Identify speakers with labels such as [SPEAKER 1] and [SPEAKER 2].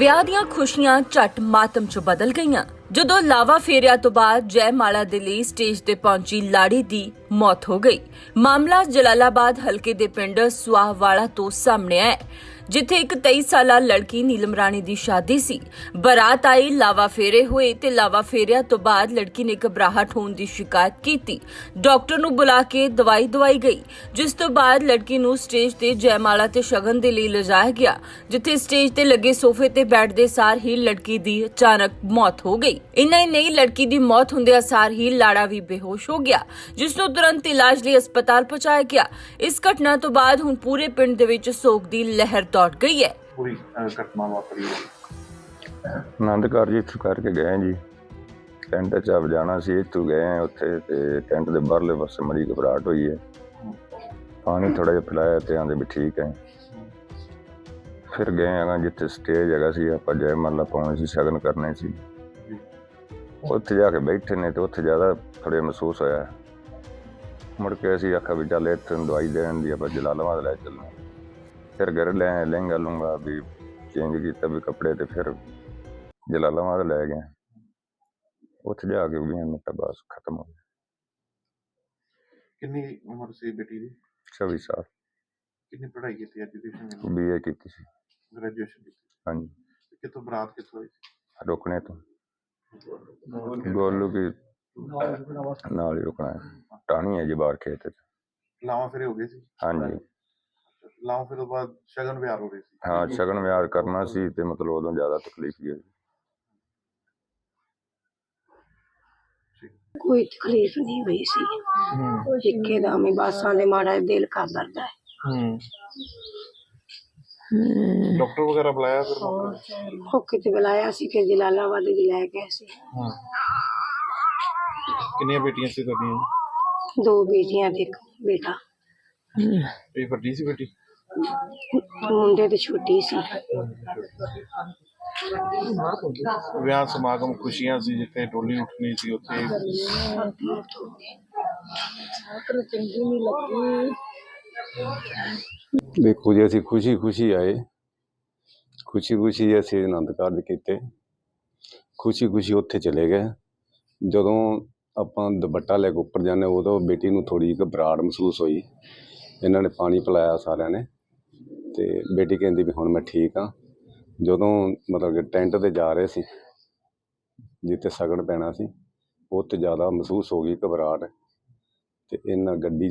[SPEAKER 1] ਵਿਆਹ ਦੀਆਂ ਖੁਸ਼ੀਆਂ ਝਟ ਮਾਤਮ 'ਚ ਬਦਲ ਗਈਆਂ। ਜਦੋਂ ਲਾਵਾ ਫੇਰਿਆ ਤੋਂ ਬਾਅਦ ਜੈ ਮਾਲਾ ਦੇ ਲਈ ਸਟੇਜ ਤੇ ਪਹੁੰਚੀ ਲਾੜੀ ਦੀ ਮੌਤ ਹੋ ਗਈ। ਮਾਮਲਾ ਜਲਾਲਾਬਾਦ ਹਲਕੇ ਦੇ ਪਿੰਡ ਸੁਆਹਵਾਲਾ ਤੋਂ ਸਾਹਮਣੇ ਆਇਆ ਜਿੱਥੇ ਇੱਕ 23 ਸਾਲਾ ਲੜਕੀ ਨੀਲਮ ਰਾਣੀ ਦੀ ਸ਼ਾਦੀ ਸੀ। ਬਰਾਤ ਆਈ, ਲਾਵਾ ਫੇਰੇ ਹੋਏ ਤੇ ਲਾਵਾ ਫੇਰਿਆ ਤੋਂ ਬਾਅਦ ਲੜਕੀ ਨੇ ਘਬਰਾਹਟ ਹੋਣ ਦੀ ਸ਼ਿਕਾਇਤ ਕੀਤੀ। ਡਾਕਟਰ ਨੂੰ ਬੁਲਾ ਕੇ ਦਵਾਈ ਦਵਾਈ ਗਈ, ਜਿਸ ਤੋਂ ਬਾਅਦ ਲੜਕੀ ਨੂੰ ਸਟੇਜ ਤੇ ਜੈਮਾਲਾ ਤੇ ਸ਼ਗਨ ਦੇ ਲਈ ਲਿਜਾਇਆ ਗਿਆ, ਜਿੱਥੇ ਸਟੇਜ ਤੇ ਲੱਗੇ ਸੋਫੇ ਤੇ ਬੈਠਦੇ ਸਾਰ ਹੀ ਲੜਕੀ ਦੀ ਅਚਾਨਕ ਮੌਤ ਹੋ ਗਈ। ਇੰਨਾ ਹੀ ਨਹੀਂ, ਲੜਕੀ ਦੀ ਮੌਤ ਹੁੰਦਿਆਂ ਸਾਰ ਹੀ ਲਾੜਾ ਵੀ ਬੇਹੋਸ਼ ਹੋ ਗਿਆ, ਜਿਸ ਨੂੰ ਤੁਰੰਤ ਇਲਾਜ ਲਈ ਹਸਪਤਾਲ ਪਹੁੰਚਾਇਆ ਗਿਆ। ਇਸ ਘਟਨਾ ਤੋਂ ਬਾਅਦ ਹੁਣ ਪੂਰੇ ਪਿੰਡ ਦੇ ਵਿੱਚ ਸੋਗ ਦੀ ਲਹਿਰ ਦੌੜ ਗਈ ਹੈ।
[SPEAKER 2] ਪੂਰੀ ਘਟਨਾ ਵਾਪਰੀ ਹੈ।
[SPEAKER 3] ਆਨੰਦ ਕਾਰਜ ਇੱਥੋਂ ਕਰਕੇ ਗਏ ਜੀ। ਟੈਂਟ 'ਚ ਆਪ ਜਾਣਾ ਸੀ ਇੱਥੋਂ ਗਏ ਹਾਂ ਉੱਥੇ ਤੇ ਟੈਂਟ ਦੇ ਬਾਹਰਲੇ ਪਾਸੇ ਮਰੀ ਘਬਰਾਹਟ ਹੋਈ ਹੈ। ਪਾਣੀ ਥੋੜਾ ਜਿਹਾ ਪਿਲਾਇਆ ਤੇ ਆਂਦੇ ਵੀ ਠੀਕ ਹੈ। ਫਿਰ ਗਏ ਹੈਗਾ ਜਿੱਥੇ ਸਟੇਜ ਹੈਗਾ ਸੀ ਆਪਾਂ ਜੈ ਮੱਲਾ ਪਾਉਣੀ ਸੀ ਸ਼ਗਨ ਕਰਨੇ ਸੀ। ਉੱਥੇ ਜਾ ਕੇ ਬੈਠੇ ਨੇ ਤੇ ਉੱਥੇ ਜ਼ਿਆਦਾ ਥੋੜ੍ਹਾ ਮਹਿਸੂਸ ਹੋਇਆ। ਮੁੜ ਕੇ ਅਸੀਂ ਆਖਿਆ ਵੀ ਚੱਲ ਇੱਥੇ ਨੂੰ ਦਵਾਈ ਦੇਣ ਦੀ ਆਪਾਂ ਜਲਾਲਾਬਾਦ ਲੈ ਚੱਲਣਾ। ਫਿਰ ਘਰ ਲੈ ਆਏ, ਲਹਿੰਗਾ ਲੂੰਗਾ ਵੀ ਚੇਂਜ ਕੀਤਾ ਵੀ ਕੱਪੜੇ ਤੇ ਫਿਰ ਜਲਾਲਾਬਾਦ ਲੈ ਗਏ ਉੱਥੇ ਜਾ ਕੇ ਵੀ ਮਿੰਟ ਬਸ ਖਤਮ ਹੋ ਗਿਆ
[SPEAKER 2] ਕਿੰਨੀ ਉਮਰ ਸੀ ਬੇਟੀ ਦੀ?
[SPEAKER 3] 24 ਸਾਲ।
[SPEAKER 2] ਕਿੰਨੀ ਪੜ੍ਹਾਈ ਕੀਤੀ ਐਜੂਕੇਸ਼ਨ
[SPEAKER 3] ਬੀਏ ਕੀਤੀ ਸੀ।
[SPEAKER 2] ਗ੍ਰੈਜੂਏਸ਼ਨ ਕੀਤੀ।
[SPEAKER 3] ਹਾਂਜੀ।
[SPEAKER 2] ਕਿਤੋਂ ਬਰਾਤ ਕਿੱਥੋਂ ਹੋਈ ਸੀ?
[SPEAKER 3] ਰੁਕਣੇ ਤੋਂ। ਗੋਲੂ ਕੀ ਨਾਲ ਹੀ ਰੁਕਣਾ। ਹੈ ਟਾਣੀ ਹੈ ਜੀ ਬਾਹਰ ਖੇਤ ਚ।
[SPEAKER 2] ਲਾਵਾਂ ਫੇਰੇ ਹੋ ਗਏ ਸੀ?
[SPEAKER 3] ਹਾਂਜੀ।
[SPEAKER 2] ਲਾਵਾਂ ਫੇਰੇ ਤੋਂ ਬਾਅਦ ਸ਼ਗਨ ਵਿਆਹ ਹੋ ਰਹੇ ਸੀ
[SPEAKER 3] ਹਾਂ ਸ਼ਗਨ ਵਿਆਹ ਕਰਨਾ ਸੀ ਤੇ ਮਤਲਬ ਉਦੋਂ ਜ਼ਿਆਦਾ ਤਕਲੀਫ ਹੀ ਹੋਈ
[SPEAKER 4] ਕੋਈ ਤਕਲੀਫ ਨਹੀਂ ਹੋਈ ਸੀ ਇੱਕੇ ਦਾ ਮੈਂ ਬਾਸਾਂ ਦੇ ਮਾੜਾ ਜਿਹਾ ਦਿਲ ਕਰ ਦਰਦਾ ਹੈ
[SPEAKER 2] ਹੂੰ ਡਾਕਟਰ ਵਗੈਰਾ ਬੁਲਾਇਆ ਫਿਰ ਮੌਕੇ
[SPEAKER 4] ਉਹ ਕਿਤੇ ਬੁਲਾਇਆ ਸੀ ਕਿ ਜਲਾਲਾਬਾਦ ਦੇ ਲੈ ਗਏ ਸੀ
[SPEAKER 2] ਹਾਂ ਕਿੰਨੀਆਂ ਬੇਟੀਆਂ ਸੀ ਤੁਹਾਡੀਆਂ
[SPEAKER 4] ਦੋ ਬੇਟੀਆਂ ਤੇ ਇੱਕ ਬੇਟਾ
[SPEAKER 2] ਇਹ ਵੱਡੀ ਸੀ ਬੇਟੀ
[SPEAKER 4] ਮੁੰਡੇ ਤੇ ਛੋਟੀ ਸੀ।
[SPEAKER 2] ਵਿਆਹ ਸਮਾਗਮ ਖੁਸ਼ੀਆਂ ਸੀ ਜਿੱਥੇ ਡੋਲੀ ਉੱਠਣੀ ਸੀ ਉੱਥੇ
[SPEAKER 5] ਦੇਖੋ ਜੀ ਅਸੀਂ ਖੁਸ਼ੀ ਖੁਸ਼ੀ ਆਏ। ਖੁਸ਼ੀ ਖੁਸ਼ੀ ਅਸੀਂ ਆਨੰਦ ਕਾਰਜ ਕੀਤੇ। ਖੁਸ਼ੀ ਖੁਸ਼ੀ ਉੱਥੇ ਚਲੇ ਗਏ। ਜਦੋਂ ਆਪਾਂ ਦੁਪੱਟਾ ਲੈ ਕੇ ਉੱਪਰ ਜਾਂਦੇ ਉਦੋਂ ਬੇਟੀ ਨੂੰ ਥੋੜੀ ਘਬਰਾਹਟ ਮਹਿਸੂਸ ਹੋਈ। ਇਹਨਾਂ ਨੇ ਪਾਣੀ ਪਿਲਾਇਆ ਸਾਰਿਆਂ ਨੇ। ਤੇ ਬੇਟੀ ਕਹਿੰਦੀ ਵੀ ਹੁਣ ਮੈਂ ਠੀਕ ਹਾਂ ਜਦੋਂ ਮਤਲਬ ਕਿ ਟੈਂਟ ਤੇ ਜਾ ਰਹੇ ਸੀ, ਜਿੱਥੇ ਸਗਨ ਪੈਣਾ ਸੀ, ਉੱਥੇ ਜ਼ਿਆਦਾ ਮਹਿਸੂਸ ਹੋ ਗਈ ਘਬਰਾਹਟ ਤੇ ਇਹਨਾਂ ਗੱਡੀ